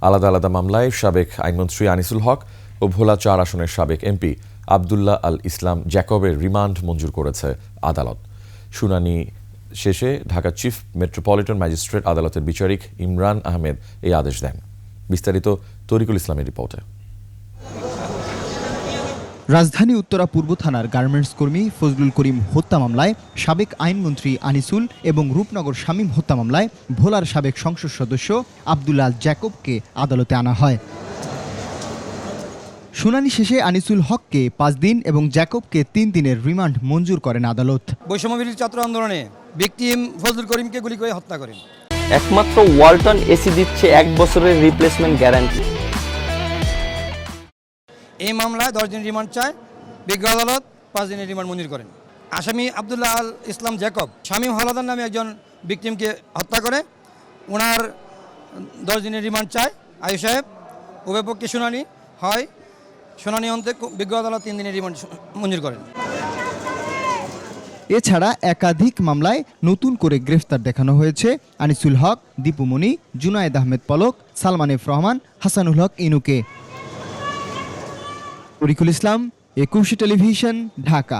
আলাদা আলাদা মামলায় সাবেক আইনমন্ত্রী আনিসুল হক ও ভোলা চার আসনের সাবেক এমপি আবদুল্লাহ আল ইসলাম জ্যাকবের রিমান্ড মঞ্জুর করেছে আদালত। শুনানি শেষে ঢাকা চিফ মেট্রোপলিটন ম্যাজিস্ট্রেট আদালতের বিচারিক ইমরান আহমেদ এই আদেশ দেন। বিস্তারিত তরিকুল ইসলামের রিপোর্টে। রাজধানী উত্তরা পূর্ব থানার গার্মেন্টস কর্মী ফজলুল করিম হত্যা মামলায় সাবেক আইনমন্ত্রী আনিসুল এবং রূপনগর শামীম হত্যা মামলায় ভোলার সাবেক সংসদ সদস্য আব্দুল্লাল জ্যাকবকে আদালতে আনা হয়। শুনানি শেষে আনিসুল হককে পাঁচ দিন এবং জ্যাকবকে তিন দিনের রিমান্ড মঞ্জুর করেন আদালত। বৈষম্যবিরোধী ছাত্র আন্দোলনে ভিকটিম ফজলুল করিমকে গুলি করে হত্যা করেন। একমাত্র ওয়ালটন এসি দিচ্ছে এক বছরের রিপ্লেসমেন্ট গ্যারান্টি এই মামলায় দশ দিন রিমান্ড চায় বিজ্ঞ আদালত, পাঁচ দিনের রিমান্ড মঞ্জুর করেন। আসামি আবদুল্লাহ আল ইসলাম জ্যাকব শামীম হালাদার নামে একজন ভিকটিমকে হত্যা করে। ওনার দশ দিনের রিমান্ড চায় আয়ু সাহেব। উভয় পক্ষে শুনানি হয়। শুনানি অন্তে বিজ্ঞ আদালত তিন দিনের রিমান্ড মঞ্জুর করেন। এছাড়া একাধিক মামলায় নতুন করে গ্রেফতার দেখানো হয়েছে আনিসুল হক দীপুমণি জুনায়েদ আহমেদ পলক, সালমান এফ রহমান, হাসানুল হক ইনুকে। তরিকুল ইসলাম একুশে টেলিভিশন ঢাকা।